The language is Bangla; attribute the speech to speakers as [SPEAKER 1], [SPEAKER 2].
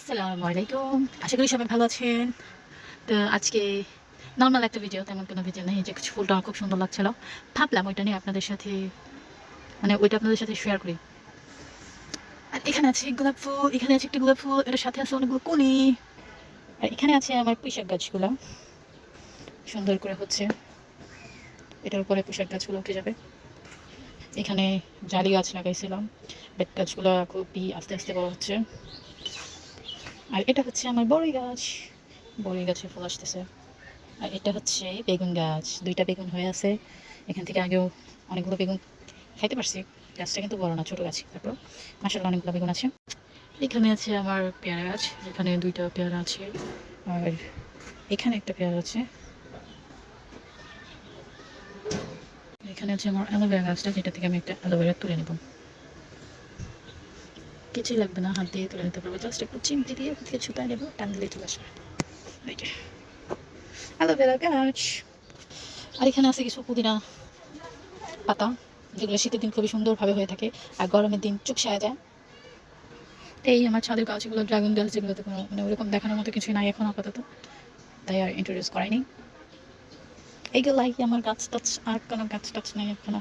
[SPEAKER 1] আসসালামু আলাইকুম। আশা করি সবাই ভালো আছেন। তো আজকে নর্মাল একটা ভিডিও তেমন কোনো ভিডিও নেই, যে কিছু ফুলটা খুব সুন্দর লাগছিল। ভাবলাম ওইটা নিয়ে আপনাদের সাথে মানে ওইটা আপনাদের সাথে শেয়ার করি। আর এখানে আছে গোলাপ ফুল, এখানে আছে একটি গোলাপ ফুল, এটার সাথে আছে অনেকগুলো কলি। আর এখানে আছে আমার পুঁইশাক গাছগুলো। সুন্দর করে হচ্ছে, এটার উপরে পুঁইশাক গাছগুলো উঠে যাবে। এখানে জালি গাছ লাগাইছিলাম। বেত গাছগুলো খুবই আস্তে আস্তে বড় হচ্ছে। আর এটা হচ্ছে আমার বড়ই গাছ। বড়ই গাছে ফুল আসতেছে। আর এটা হচ্ছে বেগুন গাছ। দুইটা বেগুন হয়ে আছে। এখান থেকে আগেও অনেকগুলো বেগুন খাইতে পারছি। গাছটা কিন্তু বড় না, ছোটো গাছ তারপর। মাসাল্লাহ অনেকগুলো বেগুন আছে। এখানে আছে আমার পেয়ারা গাছ। এখানে দুইটা পেয়ারা আছে। আর এখানে একটা পেয়ারা আছে। এখানে আছে আমার অ্যালোভেরা গাছটা। যেটা থেকে আমি একটা অ্যালোভেরা তুলে নেব। কিছুই লাগবে না, হাত দিয়ে তুলে নিতে পারব। জাস্ট একটু চিমটি দিয়ে থেকে ছুটাই নেব, টান দিলে চলে আসবে। এই যে। গাছ আর এখানে আছে কিছু পুদিনা পাতা, যেগুলো শীতের দিন খুবই সুন্দরভাবে হয়ে থাকে, আর গরমের দিন চুপ চুপসায় যায়। এই আমার ছাদের গাছগুলো ড্রাগন গাছ, যেগুলোতে কোনো মানে ওরকম দেখানোর মতো কিছুই নাই এখন আপাতত। তাই আর ইন্ট্রোডিউস করাইনি এইগুলাই আমার গাছ টাছ আর কোনো গাছ টাছ নেই এখনও।